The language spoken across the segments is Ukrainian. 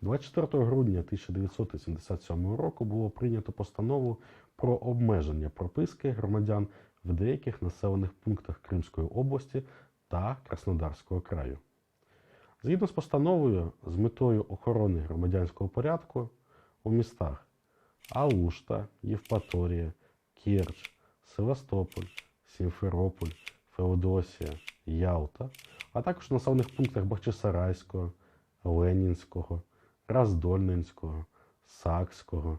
24 грудня 1977 року було прийнято постанову про обмеження прописки громадян в деяких населених пунктах Кримської області та Краснодарського краю. Згідно з постановою, з метою охорони громадянського порядку у містах Алушта, Євпаторія, Керч, Севастополь, Сімферополь, Феодосія, Ялта, а також населених пунктах Бахчисарайського, Ленінського, Раздольненського, Сакського,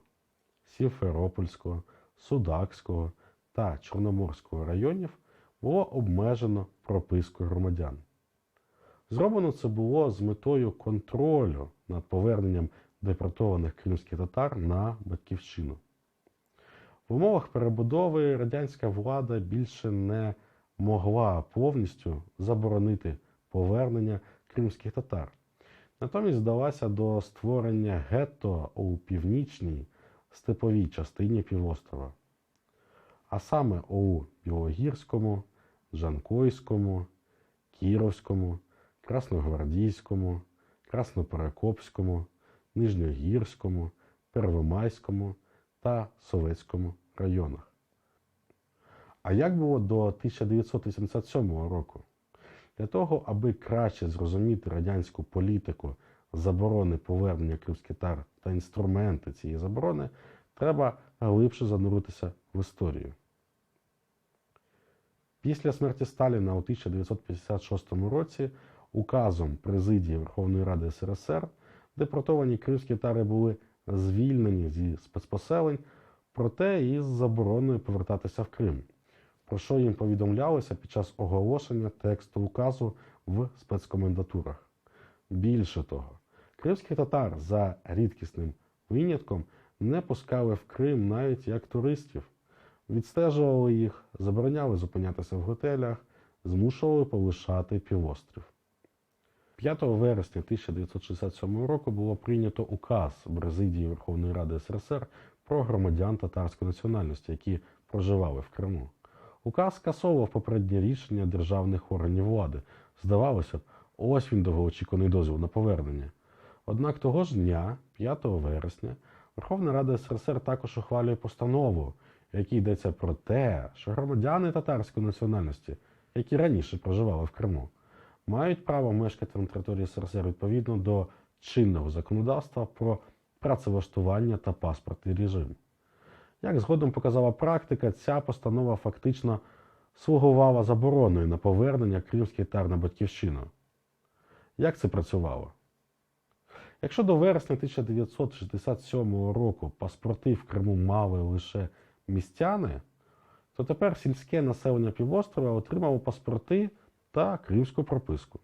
Сімферопольського, Судакського та Чорноморського районів було обмежено прописку громадян. Зроблено це було з метою контролю над поверненням депортованих кримських татар на батьківщину. В умовах перебудови радянська влада більше не могла повністю заборонити повернення кримських татар. Натомість здалася до створення гетто у північній степовій частині півострова, а саме у Білогірському, Жанкойському, Кіровському, Красногвардійському, Красноперекопському, Нижньогірському, Первомайському та Совецькому районах. А як було до 1987 року? Для того, аби краще зрозуміти радянську політику заборони повернення кримських татар та інструменти цієї заборони, треба глибше зануритися в історію. Після смерті Сталіна у 1956 році указом Президії Верховної Ради СРСР депортовані кримські татари були звільнені зі спецпоселень, проте із забороною повертатися в Крим, про що їм повідомлялося під час оголошення тексту указу в спецкомендатурах. Більше того, кримських татар за рідкісним винятком не пускали в Крим навіть як туристів, відстежували їх, забороняли зупинятися в готелях, змушували полишати півострів. 5 вересня 1967 року було прийнято указ Президії Верховної Ради СРСР про громадян татарської національності, які проживали в Криму. Указ скасовував попереднє рішення державних органів влади. Здавалося б, ось він довгоочікуваний дозвіл на повернення. Однак того ж дня, 5 вересня, Верховна Рада СРСР також ухвалює постанову, в якій йдеться про те, що громадяни татарської національності, які раніше проживали в Криму, мають право мешкати на території СРСР відповідно до чинного законодавства про працевлаштування та паспортний режим. Як згодом показала практика, ця постанова фактично слугувала забороною на повернення кримських татар на батьківщину. Як це працювало? Якщо до вересня 1967 року паспорти в Криму мали лише містяни, то тепер сільське населення півострова отримало паспорти та кримську прописку.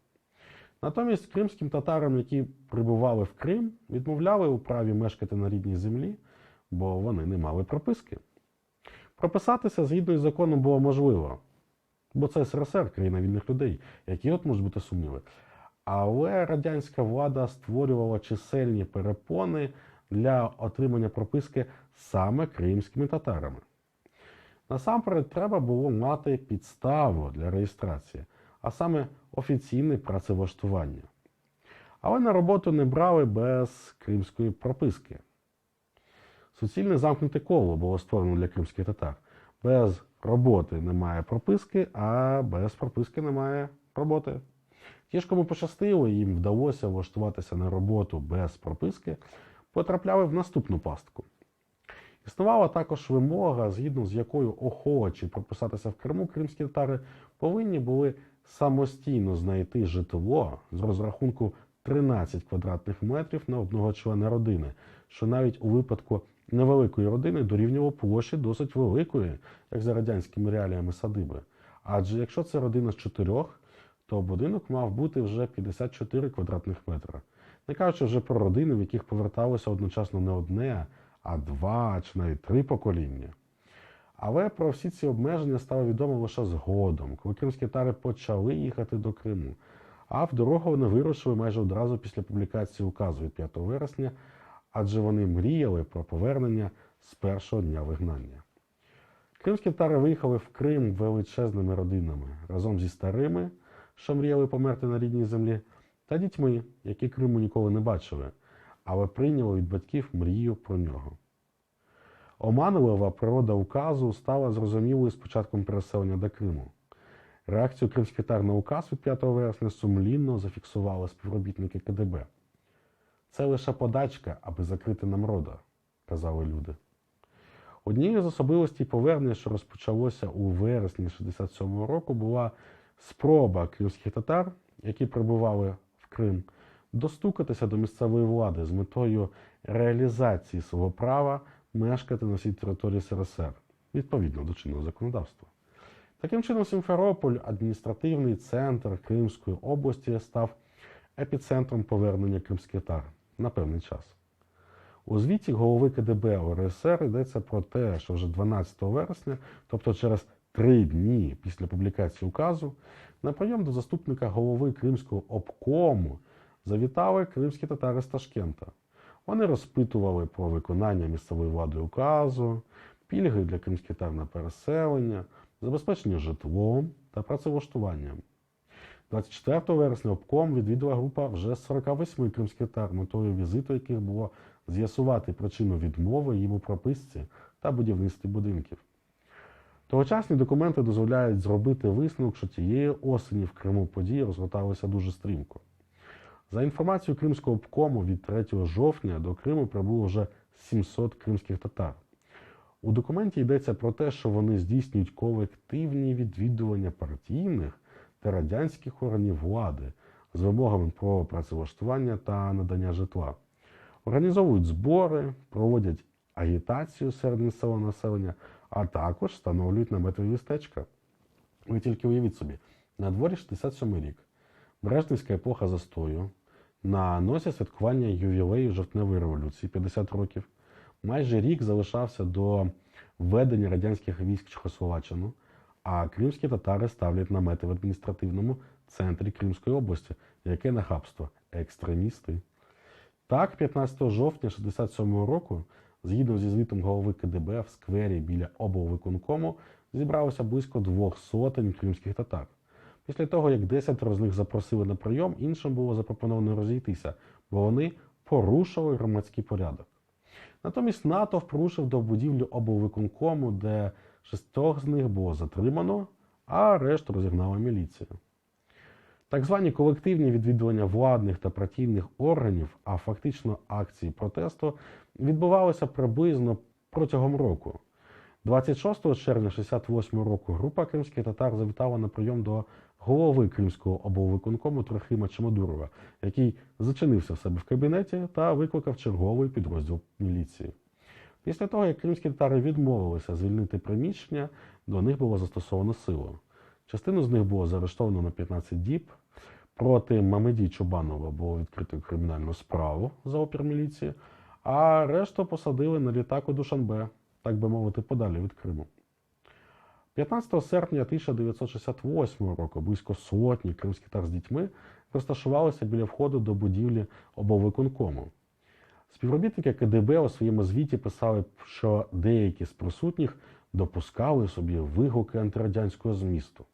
Натомість кримським татарам, які прибували в Крим, відмовляли у праві мешкати на рідній землі, бо вони не мали прописки. Прописатися згідно із законом було можливо, бо це СРСР, країна вільних людей, які от можуть бути сумніви. Але радянська влада створювала чисельні перепони для отримання прописки саме кримськими татарами. Насамперед, треба було мати підставу для реєстрації, а саме офіційне працевлаштування. Але на роботу не брали без кримської прописки. Суцільне замкнуте коло було створено для кримських татар. Без роботи немає прописки, а без прописки немає роботи. Ті ж, кому пощастило, їм вдалося влаштуватися на роботу без прописки, потрапляли в наступну пастку. Існувала також вимога, згідно з якою охочі прописатися в Криму, кримські татари повинні були самостійно знайти житло з розрахунку 13 квадратних метрів на одного члена родини, що навіть у випадку невеликої родини дорівнювало площі досить великої, як за радянськими реаліями садиби. Адже якщо це родина з чотирьох, то будинок мав бути вже 54 квадратних метра. Не кажучи вже про родини, в яких поверталося одночасно не одне, а два чи навіть три покоління. Але про всі ці обмеження стало відомо лише згодом, коли кримські татари почали їхати до Криму. А в дорогу вони вирушили майже одразу після публікації указу від 5 вересня, адже вони мріяли про повернення з першого дня вигнання. Кримські татари виїхали в Крим величезними родинами разом зі старими, що мріяли померти на рідній землі, та дітьми, які Криму ніколи не бачили, але прийняло від батьків мрію про нього. Оманлива природа указу стала зрозумілою з початком переселення до Криму. Реакцію кримських татар на указ від 5 вересня сумлінно зафіксували співробітники КДБ. Це лише подачка, аби закрити нам рода, казали люди. Однією з особливостей повернення, що розпочалося у вересні 67-го року, була спроба кримських татар, які прибували в Крим, достукатися до місцевої влади з метою реалізації свого права мешкати на всій території СРСР відповідно до чинного законодавства. Таким чином, Сімферополь, адміністративний центр Кримської області, став епіцентром повернення кримських татар на певний час. У звіті голови КДБ УРСР йдеться про те, що вже 12 вересня, тобто через три дні після публікації указу, на прийом до заступника голови Кримського обкому завітали кримські татари з Ташкента. Вони розпитували про виконання місцевої влади указу, пільги для кримських татар на переселення, забезпечення житлом та працевлаштуванням. 24 вересня обком відвідала група вже з 48 кримських татар, метою візиту яких було з'ясувати причину відмови їм у прописці та будівництві будинків. Тогочасні документи дозволяють зробити висновок, що тієї осені в Криму події розгорталися дуже стрімко. За інформацією Кримського обкому, від 3 жовтня до Криму прибуло вже 700 кримських татар. У документі йдеться про те, що вони здійснюють колективні відвідування партійних та радянських органів влади з вимогами про працевлаштування та надання житла. Організовують збори, проводять агітацію серед місцевого населення, а також встановлюють наметові містечка. Ви тільки уявіть собі, на дворі 67 рік, Брежнівська епоха застою, на носі святкування ювілею жовтневої революції 50 років. Майже рік залишався до введення радянських військ в Чехословаччину, а кримські татари ставлять намети в адміністративному центрі Кримської області. Яке нахабство? Екстремісти. Так, 15 жовтня 67 року, згідно зі звітом голови КДБ в сквері біля облвиконкому, зібралося близько двох сотень кримських татар. Після того, як 10 з них запросили на прийом, іншим було запропоновано розійтися, бо вони порушили громадський порядок. Натомість натовп рушив до будівлі облвиконкому, де шістьох з них було затримано, а решту розігнала міліція. Так звані колективні відвідування владних та партійних органів, а фактично акції протесту, відбувалися приблизно протягом року. 26 червня 68 року група кримських татар завітала на прийом до голови Кримського облвиконкому Трохима Чемодурова, який зачинився в себе в кабінеті та викликав черговий підрозділ міліції. Після того, як кримські татари відмовилися звільнити приміщення, до них було застосовано силу. Частину з них було заарештовано на 15 діб. Проти Мамеді Чубанова було відкрито кримінальну справу за опір міліції, а решту посадили на літак у Душанбе, так би мовити, подалі від Криму. 15 серпня 1968 року близько сотні кримських татар з дітьми розташувалися біля входу до будівлі облвиконкому. Співробітники КДБ у своєму звіті писали, що деякі з присутніх допускали собі вигуки антирадянського змісту.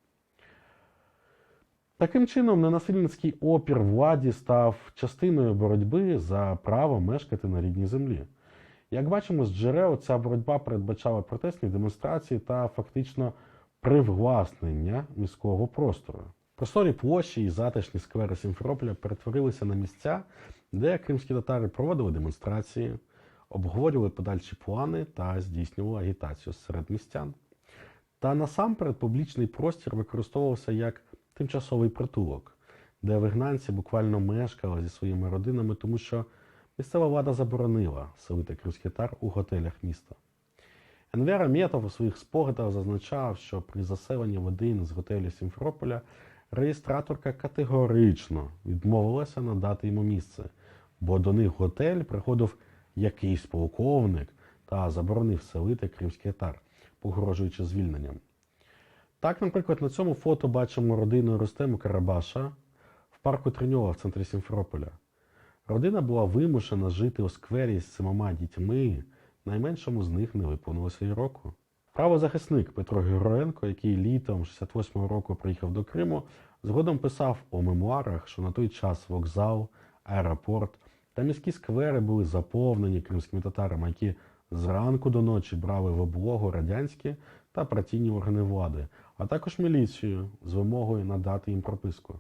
Таким чином, ненасильницький опір владі став частиною боротьби за право мешкати на рідній землі. Як бачимо з джерел, ця боротьба передбачала протестні демонстрації та фактично привласнення міського простору. Просторі площі і затишні сквери Сімферополя перетворилися на місця, де кримські татари проводили демонстрації, обговорювали подальші плани та здійснювали агітацію серед містян. Та насамперед публічний простір використовувався як тимчасовий притулок, де вигнанці буквально мешкали зі своїми родинами, тому що місцева влада заборонила селити кримських татар у готелях міста. Енвер Аметов у своїх спогадах зазначав, що при заселенні в один з готелів Сімферополя реєстраторка категорично відмовилася надати йому місце, бо до них в готель приходив якийсь полковник та заборонив селити кримських татар, погрожуючи звільненням. Так, наприклад, на цьому фото бачимо родину Рустему Карабаша в парку Триньова в центрі Сімферополя. Родина була вимушена жити у сквері з сімома дітьми, найменшому з них не виповнилося й року. Правозахисник Петро Героєнко, який літом 68-го року приїхав до Криму, згодом писав у мемуарах, що на той час вокзал, аеропорт Та міські сквери були заповнені кримськими татарами, які зранку до ночі брали в облогу радянські та партійні органи влади, а також міліцію з вимогою надати їм прописку.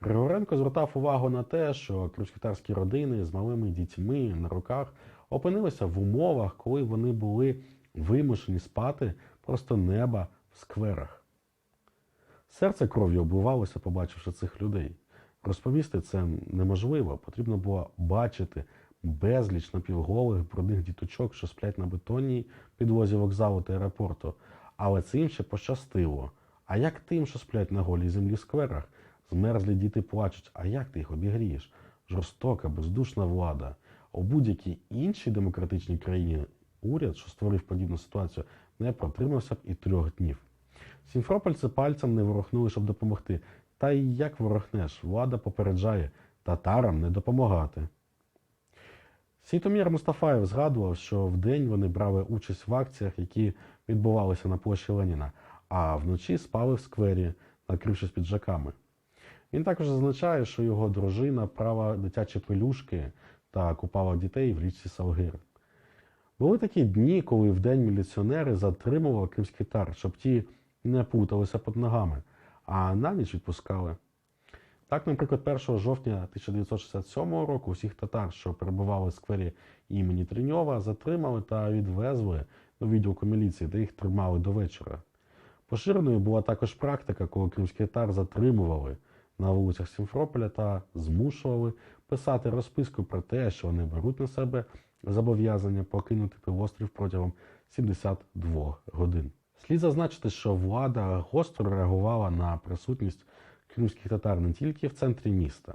Григоренко звертав увагу на те, що кримськотарські родини з малими дітьми на руках опинилися в умовах, коли вони були вимушені спати просто неба в скверах. Серце кров'ю обливалося, побачивши цих людей. Розповісти це неможливо. Потрібно було бачити безліч напівголих брудних діточок, що сплять на бетонній підлозі вокзалу та аеропорту. Але цим ще пощастило. А як тим, що сплять на голій землі в скверах? Змерзлі діти плачуть. А як ти їх обігрієш? Жорстока, бездушна влада. У будь-якій іншій демократичній країні уряд, що створив подібну ситуацію, не протримався б і трьох днів. Сімфропольці пальцем не ворохнули, щоб допомогти. Та й як ворохнеш, влада попереджає татарам не допомагати. Світомір Мустафаєв згадував, що вдень вони брали участь в акціях, які відбувалися на площі Леніна, а вночі спали в сквері, накрившись піджаками. Він також зазначає, що його дружина прала дитячі пелюшки та купала дітей в річці Салгир. Були такі дні, коли вдень міліціонери затримували кримських татар, щоб ті не путалися під ногами, а на ніч відпускали. Так, наприклад, 1 жовтня 1967 року усіх татар, що перебували в сквері імені Триньова, затримали та відвезли до відділку міліції, де їх тримали до вечора. Поширеною була також практика, коли кримських татар затримували на вулицях Сімфрополя та змушували писати розписку про те, що вони беруть на себе зобов'язання покинути півострів протягом 72 годин. Слід зазначити, що влада гостро реагувала на присутність кримських татар не тільки в центрі міста.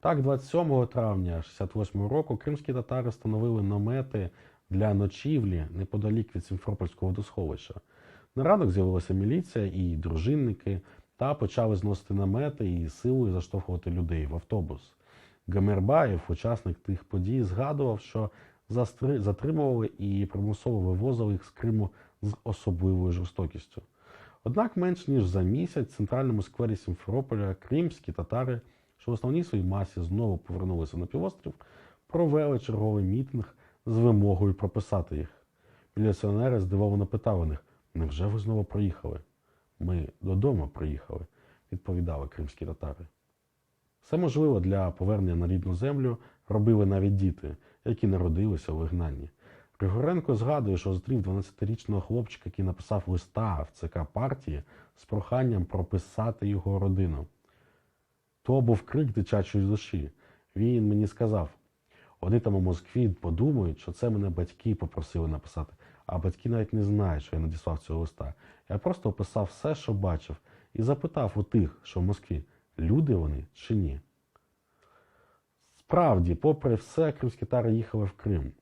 Так, 27 травня 68 року кримські татари встановили намети для ночівлі неподалік від Сімфропольського водосховища. На ранок з'явилася міліція і дружинники та почали зносити намети і силою заштовхувати людей в автобус. Гамербаєв, учасник тих подій, згадував, що застри- затримували і примусово вивозили їх з Криму з особливою жорстокістю. Однак менш ніж за місяць в центральному сквері Сімферополя кримські татари, що в основній своїй масі знову повернулися на півострів, провели черговий мітинг з вимогою прописати їх. Міліціонери здивовано питали них, невже ви знову приїхали? Ми додому приїхали, відповідали кримські татари. Все можливо для повернення на рідну землю робили навіть діти, які народилися у вигнанні. Григоренко згадує, що зустрів 12-річного хлопчика, який написав листа в ЦК партії з проханням прописати його родину. То був крик дитячої душі. Він мені сказав: вони там у Москві подумають, що це мене батьки попросили написати, а батьки навіть не знають, що я надіслав цього листа. Я просто описав все, що бачив, і запитав у тих, що в Москві, люди вони чи ні. Справді, попри все, кримські тари їхали в Крим.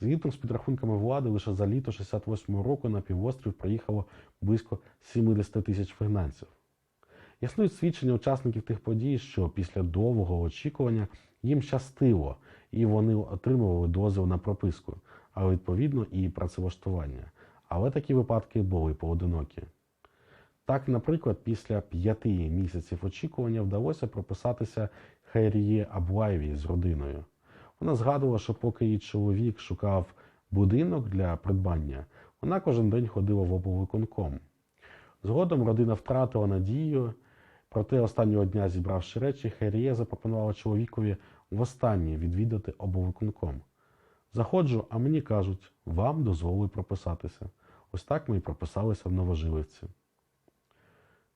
Згідно з підрахунками влади, лише за літо 68 року на півострів приїхало близько 70 тисяч вигнанців. Існують свідчення учасників тих подій, що після довгого очікування їм щастило, і вони отримували дозвіл на прописку, а відповідно і працевлаштування. Але такі випадки були поодинокі. Так, наприклад, після п'яти місяців очікування вдалося прописатися Хайріє Аблаєвій з родиною. Вона згадувала, що поки її чоловік шукав будинок для придбання, вона кожен день ходила в облвиконком. Згодом родина втратила надію, проте останнього дня, зібравши речі, Хайріє запропонувала чоловікові востаннє відвідати облвиконком. Заходжу, а мені кажуть, вам дозволили прописатися. Ось так ми і прописалися в Новожилівці.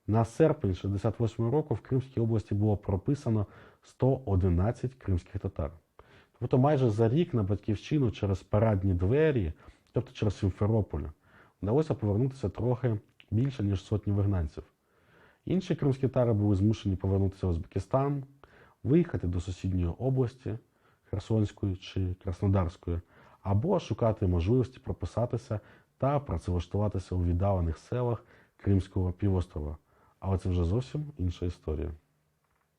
На серпень 68 року в Кримській області було прописано 111 кримських татар. Тобто майже за рік на батьківщину через парадні двері, тобто через Сімферополь, вдалося повернутися трохи більше, ніж сотні вигнанців. Інші кримські татари були змушені повернутися в Узбекистан, виїхати до сусідньої області Херсонської чи Краснодарської, або шукати можливості прописатися та працевлаштуватися у віддалених селах Кримського півострова. Але це вже зовсім інша історія.